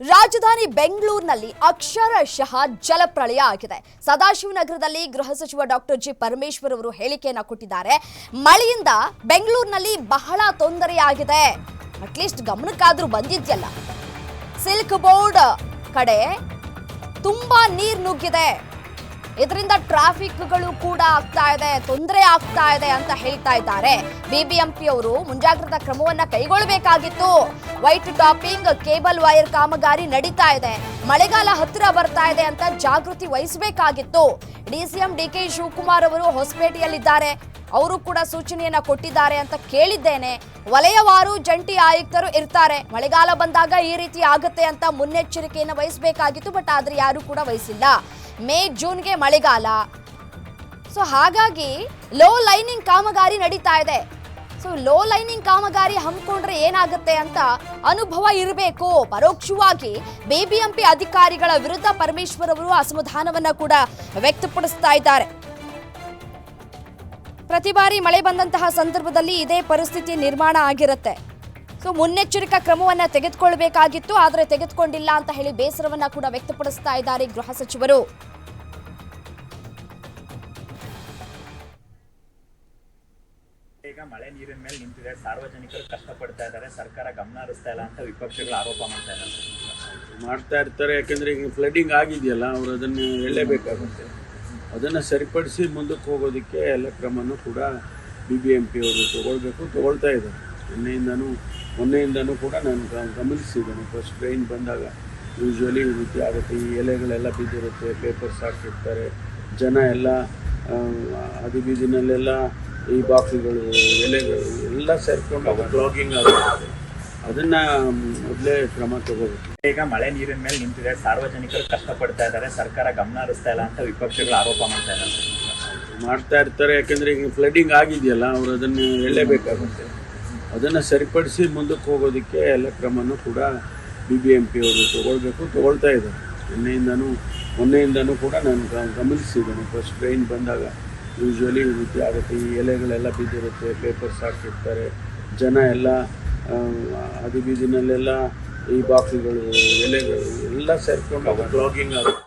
ರಾಜಧಾನಿ ಬೆಂಗಳೂರಿನಲ್ಲಿ ಅಕ್ಷರಶಃ ಜಲಪ್ರಳಯ ಆಗಿದೆ. ಸದಾಶಿವನಗರದಲ್ಲಿ ಗೃಹ ಸಚಿವ ಡಾಕ್ಟರ್ ಜಿ ಪರಮೇಶ್ವರ್ ಅವರು ಹೇಳಿಕೆಯನ್ನು ಕೊಟ್ಟಿದ್ದಾರೆ. ಮಳೆಯಿಂದ ಬೆಂಗಳೂರಿನಲ್ಲಿ ಬಹಳ ತೊಂದರೆಯಾಗಿದೆ. ಅಟ್ಲೀಸ್ಟ್ ಗಮನಕ್ಕಾದ್ರೂ ಬಂದಿದ್ಯಲ್ಲ. ಸಿಲ್ಕ್ ಬೋರ್ಡ್ ಕಡೆ ತುಂಬಾ ನೀರು ನುಗ್ಗಿದೆ. ಇದರಿಂದ ಟ್ರಾಫಿಕ್ಗಳು ಕೂಡ ಆಗ್ತಾ ಇದೆ, ತೊಂದರೆ ಆಗ್ತಾ ಇದೆ ಅಂತ ಹೇಳ್ತಾ ಇದ್ದಾರೆ. ಬಿಬಿಎಂಪಿ ಅವರು ಮುಂಜಾಗ್ರತಾ ಕ್ರಮವನ್ನ ಕೈಗೊಳ್ಳಬೇಕಾಗಿತ್ತು. ವೈಟ್ ಟಾಪಿಂಗ್, ಕೇಬಲ್ ವೈರ್ ಕಾಮಗಾರಿ ನಡೀತಾ ಇದೆ. ಮಳೆಗಾಲ ಹತ್ತಿರ ಬರ್ತಾ ಇದೆ ಅಂತ ಜಾಗೃತಿ ವಹಿಸಬೇಕಾಗಿತ್ತು. ಡಿಸಿಎಂ ಡಿಕೆ ಶಿವಕುಮಾರ್ ಅವರು ಹೊಸಪೇಟೆಯಲ್ಲಿದ್ದಾರೆ. ಅವರು ಕೂಡ ಸೂಚನೆಯನ್ನ ಕೊಟ್ಟಿದ್ದಾರೆ ಅಂತ ಕೇಳಿದ್ದೇನೆ. ವಲಯವಾರು ಜಂಟಿ ಆಯುಕ್ತರು ಇರ್ತಾರೆ. ಮಳೆಗಾಲ ಬಂದಾಗ ಈ ರೀತಿ ಆಗುತ್ತೆ ಅಂತ ಮುನ್ನೆಚ್ಚರಿಕೆಯನ್ನು ವಹಿಸಬೇಕಾಗಿತ್ತು, ಬಟ್ ಆದ್ರೆ ಯಾರು ಕೂಡ ವಹಿಸಿಲ್ಲ. ಮೇ ಜೂನ್ಗೆ ಮಳೆಗಾಲ. ಸೊ ಹಾಗಾಗಿ ಲೋ ಲೈನಿಂಗ್ ಕಾಮಗಾರಿ ನಡೀತಾ ಇದೆ. ಸೊ ಲೋ ಲೈನಿಂಗ್ ಕಾಮಗಾರಿ ಹಮ್ಮಿಕೊಂಡ್ರೆ ಏನಾಗುತ್ತೆ ಅಂತ ಅನುಭವ ಇರಬೇಕು. ಪರೋಕ್ಷವಾಗಿ ಬಿಬಿಎಂಪಿ ಅಧಿಕಾರಿಗಳ ವಿರುದ್ಧ ಪರಮೇಶ್ವರ್ ಅವರು ಅಸಮಾಧಾನವನ್ನ ಕೂಡ ವ್ಯಕ್ತಪಡಿಸ್ತಾ ಇದ್ದಾರೆ. ಪ್ರತಿ ಬಾರಿ ಮಳೆ ಬಂದಂತಹ ಸಂದರ್ಭದಲ್ಲಿ ಇದೇ ಪರಿಸ್ಥಿತಿ ನಿರ್ಮಾಣ ಆಗಿರುತ್ತೆ. ಸೊ ಮುನ್ನೆಚ್ಚರಿಕಾ ಕ್ರಮವನ್ನ ತೆಗೆದುಕೊಳ್ಬೇಕಾಗಿತ್ತು ಆದರೆ ತೆಗೆದುಕೊಂಡಿಲ್ಲ ಅಂತ ಹೇಳಿ ಬೇಸರವನ್ನ ಕೂಡ ವ್ಯಕ್ತಪಡಿಸ್ತಾ ಇದ್ದಾರೆ ಗೃಹ ಸಚಿವರು. ಈಗ ಮಳೆ ನೀರಿನ ಮೇಲೆ ನಿಂತಿದೆ ಸಾರ್ವಜನಿಕರು ಕಷ್ಟಪಡ್ತಾ ಇದ್ದಾರೆ ಸರ್ಕಾರ ಗಮನ ಹರಿಸ್ತಾ ಇಲ್ಲ ಅಂತ ವಿಪಕ್ಷಗಳು ಆರೋಪ ಮಾಡ್ತಾ ಇದ್ದಾರೆ. ಮಾಡ್ತಾ ಇರ್ತಾರೆ ಯಾಕಂದ್ರೆ ಈಗ ಫ್ಲಡ್ಡಿಂಗ್ ಆಗಿದೆಯಲ್ಲ ಅವರು ಅದನ್ನು ಹೇಳಲೇಬೇಕಾಗುತ್ತೆ ಅದನ್ನು ಸರಿಪಡಿಸಿ ಮುಂದಕ್ಕೆ ಹೋಗೋದಕ್ಕೆ ಎಲ್ಲ ಕ್ರಮನೂ ಕೂಡ ಬಿ ಬಿ ಎಂ ಪಿ ಅವರು ತಗೊಳ್ಬೇಕು ತಗೊಳ್ತಾ ಇದ್ದಾರೆ. ನಿನ್ನೆಯಿಂದನೂ ಮೊನ್ನೆಯಿಂದನೂ ಕೂಡ ನಾನು ಗಮನಿಸಿದ್ದೇನೆ. ಫಸ್ಟ್ ಟ್ರೈನ್ ಬಂದಾಗ ಯೂಶ್ವಲಿ ಈ ರೀತಿ ಆಗುತ್ತೆ. ಈ ಎಲೆಗಳೆಲ್ಲ ಬಿದ್ದಿರುತ್ತೆ ಪೇಪರ್ಸ್ ಹಾಕಿರ್ತಾರೆ ಜನ ಎಲ್ಲ ಅದು ಬೀದಿನಲ್ಲೆಲ್ಲ ಈ ಬಾಕ್ಸ್ಗಳು ಎಲೆಗಳು ಎಲ್ಲ ಸೇರ್ಕೊಂಡು ಬ್ಲಾಗಿಂಗ್ ಆಗುತ್ತೆ. ಅದನ್ನ ಮೊದಲೇ ಕ್ರಮ ತಗೋಬೇಕು. ಈಗ ಮಳೆ ನೀರಿನ ಮೇಲೆ ನಿಂತಿದೆ. ಸಾರ್ವಜನಿಕರು ಕಷ್ಟಪಡ್ತಾ ಇದ್ದಾರೆ. ಸರ್ಕಾರ ಗಮನ ಹರಿಸ್ತಾ ಇಲ್ಲ ಅಂತ ವಿಪಕ್ಷಗಳು ಆರೋಪ ಮಾಡ್ತಾ ಇದ್ದಾರೆ. ಮಾಡ್ತಾ ಇರ್ತಾರೆ. ಯಾಕಂದ್ರೆ ಈಗ ಫ್ಲಡ್ಡಿಂಗ್ ಆಗಿದೆಯಲ್ಲ ಅವರು ಅದನ್ನು ಹೇಳಲೇಬೇಕಾಗುತ್ತೆ ಅದನ್ನು ಸರಿಪಡಿಸಿ ಮುಂದಕ್ಕೆ ಹೋಗೋದಕ್ಕೆ ಎಲ್ಲ ಕ್ರಮನೂ ಕೂಡ ಬಿ ಬಿ ಎಂ ಪಿ ಅವರು ತೊಗೊಳ್ಬೇಕು, ತೊಗೊಳ್ತಾ ಇದ್ದಾರೆ. ನಿನ್ನೆಯಿಂದನೂ ಮೊನ್ನೆಯಿಂದನೂ ಕೂಡ ನಾನು ಗಮನಿಸಿದ್ದೇನೆ. ಫಸ್ಟ್ ಟ್ರೈನ್ ಬಂದಾಗ ಯೂಶ್ವಲಿ ರೀತಿ ಆಗುತ್ತೆ. ಈ ಎಲೆಗಳೆಲ್ಲ ಬಿದ್ದಿರುತ್ತೆ ಪೇಪರ್ಸ್ ಹಾಕಿರ್ತಾರೆ. ಜನ ಎಲ್ಲ ಅದು ಬೀದಿನಲ್ಲೆಲ್ಲ ಈ ಬಾಕ್ಸ್ಗಳು ಎಲೆಗಳು ಎಲ್ಲ ಸೇರ್ಕೊಂಡು ಬ್ಲಾಗಿಂಗ್ ಆಗುತ್ತೆ.